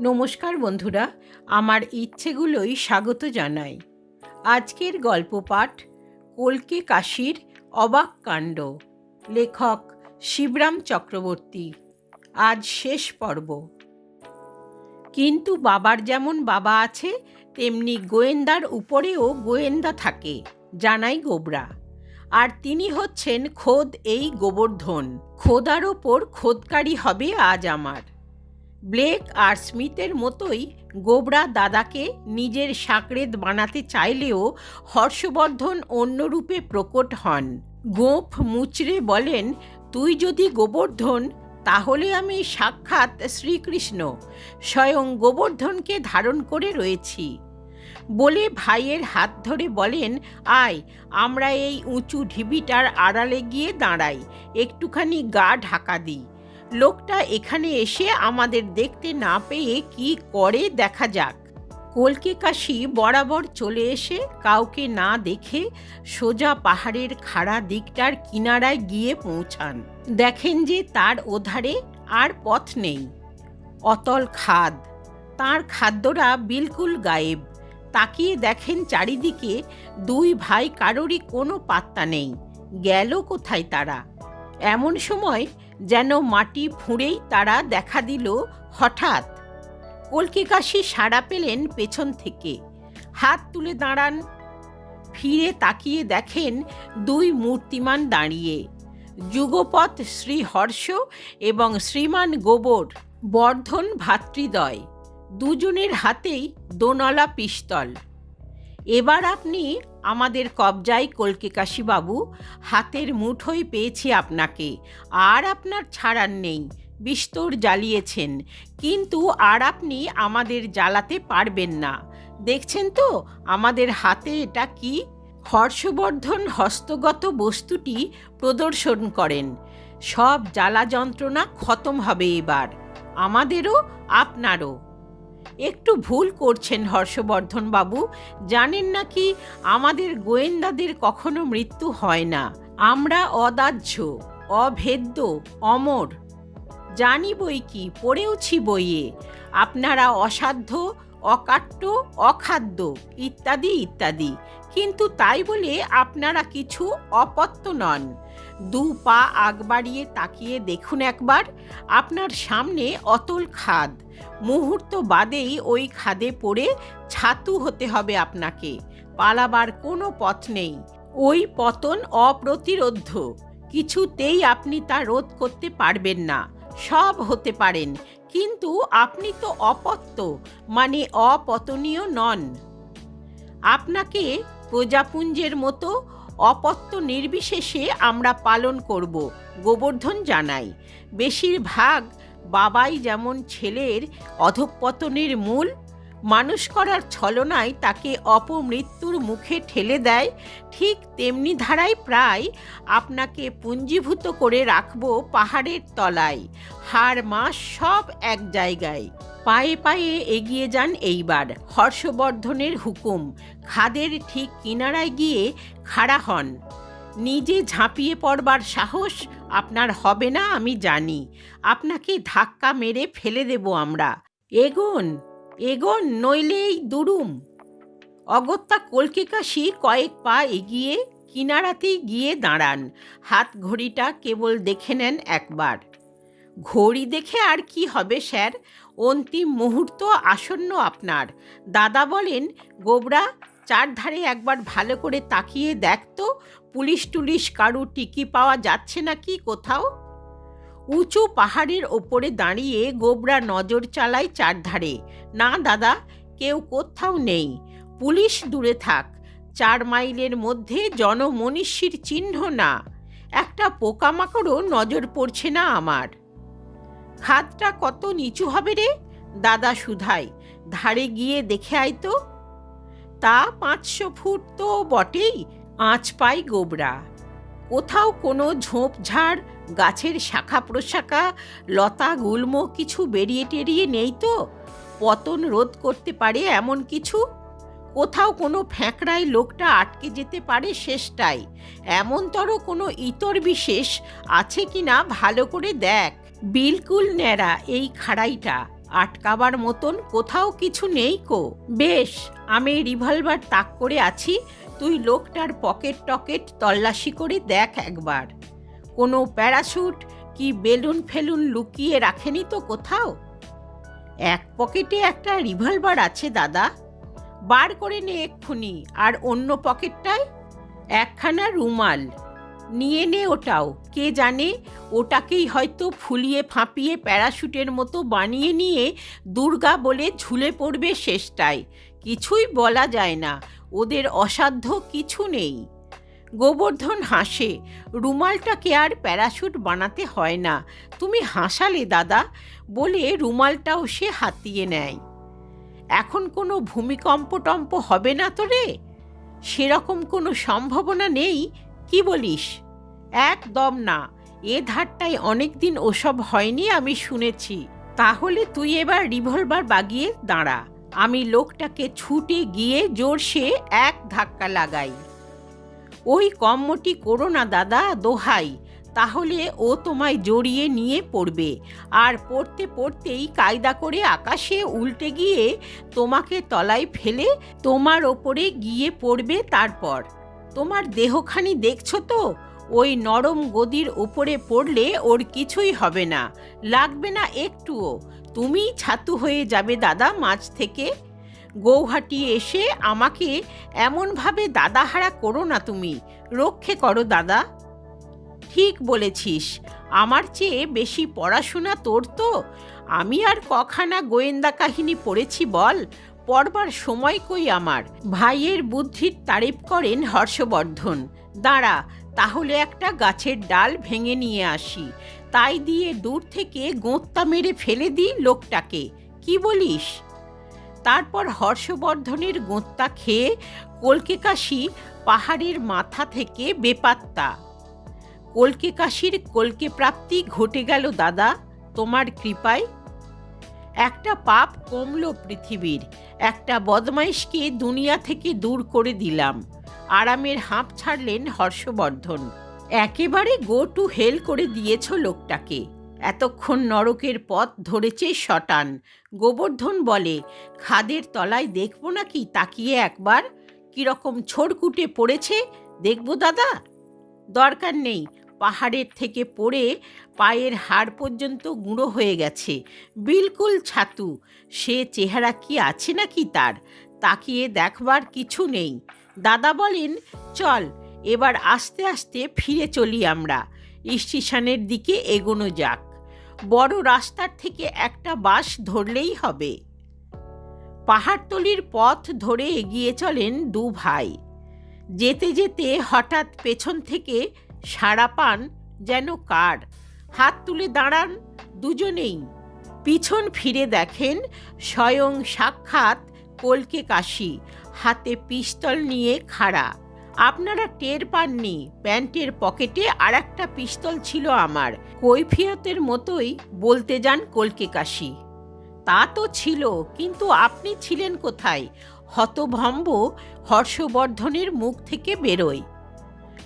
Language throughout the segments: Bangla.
নমস্কার বন্ধুরা, আমার ইচ্ছেগুলোই স্বাগত জানাই। আজকের গল্প পাঠ, কলকে কাশীর অবাক কাণ্ড। লেখক শিবরাম চক্রবর্তী। আজ শেষ পর্ব। কিন্তু বাবার যেমন বাবা আছে, তেমনি গোয়েন্দার উপরেও গোয়েন্দা থাকে, জানাই গোবরা। আর তিনি হচ্ছেন খোদ এই গোবর্ধন। খোদার ওপর খোদকারী হবে আজ আমার। ব্লেক আর স্মিথের মতোই গোবরা দাদাকে নিজের সাকরেদ বানাতে চাইলেও হর্ষবর্ধন অন্য রূপে প্রকট হন। গোঁফ মুচড়ে বলেন, তুই যদি গোবর্ধন, তাহলে আমি সাক্ষাৎ শ্রীকৃষ্ণ। স্বয়ং গোবর্ধনকে ধারণ করে রয়েছি। বলে ভাইয়ের হাত ধরে বলেন, আয়, আমরা এই উঁচু ঢিবিটার আড়ালে গিয়ে দাঁড়াই। একটুখানি গা ঢাকা দিই। লোকটা এখানে এসে আমাদের দেখতে না পেয়ে কি করে দেখা যাক। কলকে কাশি বরাবর চলে এসে কাউকে না দেখে সোজা পাহাড়ের খাড়া দিকটার কিনারায় গিয়ে পৌঁছান। দেখেন যে তার ওধারে আর পথ নেই। অতল খাদ। তার খাদ্যরা বিলকুল গায়েব। তাকিয়ে দেখেন চারিদিকে দুই ভাই কারোরই কোনো পাত্তা নেই। গেল কোথায় তারা? এমন সময় যেন মাটি ফুঁড়েই তারা দেখা দিল হঠাৎ। কলকে কাশি সাড়া পেলেন পেছন থেকে। হাত তুলে দাঁড়ান। ফিরে তাকিয়ে দেখেন দুই মূর্তিমান দাঁড়িয়ে। যুগপথ শ্রী হর্ষ এবং শ্রীমান গোবর, বর্ধন ভাতৃদয় দুজনের হাতেই দোনলা পিস্তল। এবার আপনি আমাদের কবজায় কলকেকাশিবাবু হাতের মুঠোয় পেয়েছি আপনাকে। আর আপনার ছাড়ার নেই, বিস্তর জ্বালিয়েছেন। কিন্তু আর আপনি আমাদের জ্বালাতে পারবেন না। দেখছেন তো, আমাদের হাতে এটা কি? হর্ষবর্ধন হস্তগত বস্তুটি প্রদর্শন করেন। সব জ্বালা যন্ত্রণা খতম হবে এবার। আমাদেরও, আপনারও। একটু ভুল করছেন হর্ষবর্ধন বাবু। জানেন নাকি আমাদের গোয়েন্দাদের কখনো মৃত্যু হয় না। আমরা অদাহ্য, অভেদ্য, অমর। জানি বই কি, পড়েওছি বইয়ে। আপনারা অসাধ্য, অকাট্য, অখাদ্য, ইত্যাদি ইত্যাদি। কিন্তু তাই বলে আপনারা কিছু অপত্য নন। দু পা আগ বাড়িয়ে তাকিয়ে দেখুন একবার। আপনার সামনে অতল খাদ। মুহূর্ত বাদেই ওই খাদে পড়ে ছাতু হতে হবে আপনাকে। পালাবার কোনো পথ নেই। ওই পতন অপ্রতিরোধ্য। কিছুতেই আপনি তা রোধ করতে পারবেন না। সব হতে পারেন, কিন্তু আপনি তো অপত্য মানে অপতনীয় নন। আপনাকে প্রজাপুঞ্জের মতো অপত্য নির্বিশেষে আমরা পালন করব, গোবর্ধন জানাই বেশিরভাগ বাবাই যেমন ছেলের অধঃপতনের মূল, মানুষ করার ছলনায় তাকে অপমৃত্যুর মুখে ঠেলে দেয়, ঠিক তেমনি ধারায় প্রায় আপনাকে পুঞ্জীভূত করে রাখব পাহাড়ের তলায়। হাড়, মাস সব এক জায়গায়। পায়ে পায়ে এগিয়ে যান এইবার। হর্ষবর্ধনের হুকুম, খাদের ঠিক কিনারায় গিয়ে খাড়া হন। নিজে ঝাঁপিয়ে পড়বার সাহস আপনার হবে না, আমি জানি। আপনাকে ধাক্কা মেরে ফেলে দেব আমরা। এগোন এগোন নইলেই দুরুম। অগত্যা কলকেকাশি কয়েক পা এগিয়ে কিনারাতেই গিয়ে দাঁড়ান। হাত ঘড়িটা কেবল দেখে নেন একবার। ঘড়ি দেখে আর কি হবে, স্যার? অন্তিম মুহূর্ত আসন্ন আপনার। দাদা বলেন, গোবরা চারধারে একবার ভালো করে তাকিয়ে দেখতো পুলিশ টুলিশ কারু টিকি পাওয়া যাচ্ছে নাকি কোথাও? উঁচু পাহাড়ের ওপরে দাঁড়িয়ে গোবরা নজর চালায় চারধারে না দাদা, কেউ কোথাও নেই। পুলিশ দূরে থাক। চার মাইলের মধ্যে জনমনীষীর চিহ্ন না। একটা পোকামাকড়ও নজর পড়ছে না আমার। খাদটা কত নিচু হবে রে? দাদা সুধাই, ধারে গিয়ে দেখে আয় তো। তা পাঁচশো ফুট তো বটেই, আঁচ পাই গোবরা। কোথাও কোনো ঝোপঝাড় গাছের শাখা প্রশাখা, লতা গুল্ম কিছু বেরিয়ে টেরিয়ে নেই তো? পতন রোধ করতে পারে এমন কিছু? কোথাও কোনো ফ্যাঁকড়ায় লোকটা আটকে যেতে পারে শেষটাই এমনতর কোনো ইতর বিশেষ আছে কি না ভালো করে দেখ। বিলকুল ন্যাড়া এই খাড়াইটা আটকাবার মতন কোথাও কিছু নেই কো। বেশ, আমি রিভলভার তাক করে আছি, তুই লোকটার পকেট টকেট তল্লাশি করে দেখ একবার। কোনো প্যারাশুট কি বেলুন ফেলুন লুকিয়ে রাখেনি তো কোথাও? এক পকেটে একটা রিভলভার আছে দাদা। বার করে নে এক্ষুনি, আর অন্য পকেটটায় একখানা রুমাল। নিয়ে নে ওটাও। কে জানে? ওটাকেই হয়তো ফুলিয়ে ফাঁপিয়ে প্যারাশুটের মতো বানিয়ে নিয়ে দুর্গা বলে ঝুলে পড়বে শেষটায়। কিছুই বলা যায় না। ওদের অসাধ্য কিছু নেই। গোবর্ধন হাসে, রুমালটাকে আর প্যারাশুট বানাতে হয় না। তুমি হাসালে দাদা, বলে রুমালটাও সে হাতিয়ে নেয়। এখন কোনো ভূমিকম্প টম্প হবে না তো রে? সেরকম কোনো সম্ভাবনা নেই? কি বলিস? একদম না। এ ধারটায় অনেক দিন ওসব হয়নি আমি শুনেছি। তাহলে তুই এবার রিভলভার বাগিয়ে দাঁড়া। আমি লোকটাকে ছুটে গিয়ে জোরসে এক ধাক্কা লাগাই। ওই কম্মটি করো না দাদা, দোহাই। তাহলে ও তোমায় জড়িয়ে নিয়ে পড়বে। আর পড়তে পড়তেই কায়দা করে আকাশে উল্টে গিয়ে তোমাকে তলায় ফেলে তোমার ওপরে গিয়ে পড়বে তারপর। তোমার দেহখানি দেখছ তো? ওই নরম গদির ওপরে পড়লে ওর কিছুই হবে না। লাগবে না একটুও। তুমিই ছাতু হয়ে যাবে দাদা মাছ থেকে। গৌহাটি এসে আমাকে এমনভাবে দাদাহারা করো না তুমি। রক্ষে করো দাদা। ঠিক বলেছিস। আমার চেয়ে বেশি পড়াশোনা তোর তো। আমি আর কখানা গোয়েন্দা কাহিনী পড়েছি বল। পড়বার সময় কই আমার। ভাইয়ের বুদ্ধির তারিফ করেন হর্ষবর্ধন। দাঁড়া, তাহলে একটা গাছের ডাল ভেঙে নিয়ে আসি। তাই দিয়ে দূর থেকে গোঁত্তা মেরে ফেলে দিই লোকটাকে। কি বলিস? তারপর হর্ষবর্ধনের গোঁত্তা খেয়ে কলকে কাশি পাহাড়ের মাথা থেকে বেপাত্তা। কলকে কাশির কলকে প্রাপ্তি ঘটে গেল দাদা, তোমার কৃপায়। একটা পাপ কমলো পৃথিবীর। একটা বদমাইশকে দুনিয়া থেকে দূর করে দিলাম। আরামের হাঁপ ছাড়লেন হর্ষবর্ধন। একেবারে গো টু হেল করে দিয়েছ লোকটাকে। এতক্ষণ নরকের পথ ধরেছে শটান। গোবর্ধন বলে, খাদের তলায় দেখব নাকি? তাকিয়ে একবার। কীরকম ছোড়কুটে পড়েছে? দেখব দাদা? দরকার নেই। পাহাড়ের থেকে পড়ে পায়ের হাড় পর্যন্ত গুঁড়ো হয়ে গেছে। বিলকুল ছাতু। সে চেহারা কি আছে নাকি তার? তাকিয়ে দেখবার কিছু নেই। দাদা বলেন, চল, এবার আস্তে আস্তে ফিরে চলি আমরা। স্টেশনের দিকে এগোনো যাক। বড় রাস্তার থেকে একটা বাস ধরলেই হবে। পাহাড়তলির পথ ধরে এগিয়ে চলেন দু ভাই। যেতে যেতে হঠাৎ পেছন থেকে সাড়া পান যেন কার। হাত তুলে দাঁড়ান দুজনেই। পিছন ফিরে দেখেন স্বয়ং সাক্ষাৎ কলকে কাশি, হাতে পিস্তল নিয়ে খাড়া। আপনারা টের পাননি, প্যান্টের পকেটে আর একটা পিস্তল ছিল আমার। কৈফিয়তের মতোই বলতে যান কলকে কাশি। তা তো ছিল, কিন্তু আপনি ছিলেন কোথায়? হতভম্ব হর্ষবর্ধনের মুখ থেকে বেরোয়।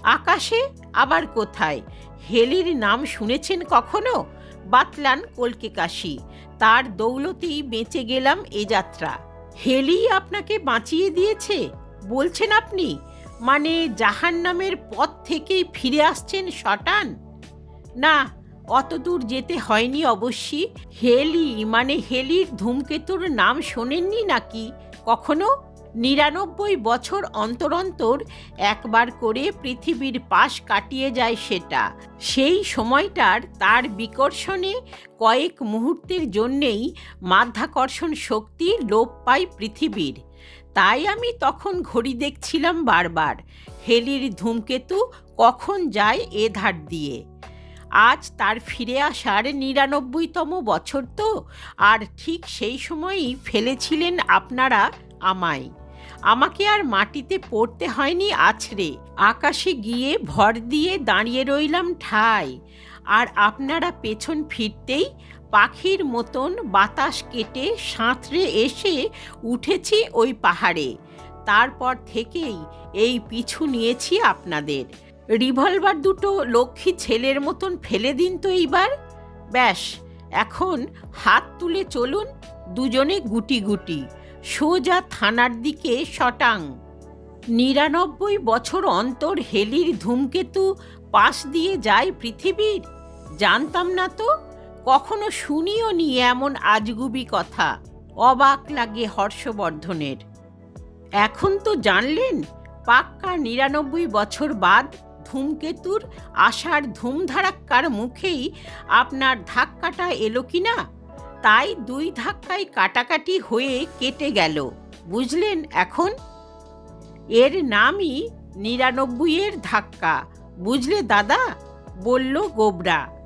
আকাশে আবার কোথায়? হেলির নাম শুনেছেন কখনো? বাতলান কলকে কাশি তার দৌলতেই বেঁচে গেলাম এ যাত্রা। হেলি আপনাকে বাঁচিয়ে দিয়েছে? বলছেন আপনি? মানে জাহান নামের পথ থেকেই ফিরে আসছেন শটান? না, অত দূর যেতে হয়নি অবশ্যই হেলি মানে হেলির ধূমকেতুর নাম শোনেননি নাকি? কখনো? নিরানব্বই বছর অন্তর অন্তর একবার করে পৃথিবীর পাশ কাটিয়ে যায় সেটা। সেই সময়টার তার বিকর্ষণে কয়েক মুহূর্তের জন্যেই মাধ্যাকর্ষণ শক্তি লোপ পায় পৃথিবীর। তাই আমি তখন ঘড়ি দেখছিলাম বারবার, হেলির ধূমকেতু কখন যায় এ ধার দিয়ে। আজ তার ফিরে আসার নিরানব্বইতম বছর তো, আর ঠিক সেই সময়ই ফেলেছিলেন আপনারা আমায়। আমাকে আর মাটিতে পড়তে হয়নি আছড়ে আকাশে গিয়ে ভর দিয়ে দাঁড়িয়ে রইলাম ঠাই আর আপনারা পেছন ফিরতেই পাখির মতন বাতাস কেটে সাঁতরে এসে উঠেছি ওই পাহাড়ে। তারপর থেকেই এই পিছু নিয়েছি আপনাদের। রিভলভার দুটো লক্ষ্মী ছেলের মতন ফেলে দিন তো এইবার। ব্যাস, এখন হাত তুলে চলুন দুজনে গুটি গুটি। সোজা থানার দিকে শটাং নিরানব্বই বছর অন্তর হেলির ধূমকেতু পাশ দিয়ে যায় পৃথিবীর? জানতাম না তো, কখনো শুনিও নি এমন আজগুবি কথা। অবাক লাগে হর্ষবর্ধনের। এখন তো জানলেন, পাক্কা নিরানব্বই বছর বাদ ধূমকেতুর আশার ধুমধারাক্কার মুখেই আপনার ধাক্কাটা এলো কি না তাই দুই ধাক্কায় কাটাকাটি হয়ে কেটে গেল। বুঝলেন এখন? এর নামই নিরানব্বইয়ের ধাক্কা। বুঝলে দাদা? বলল গোবরা।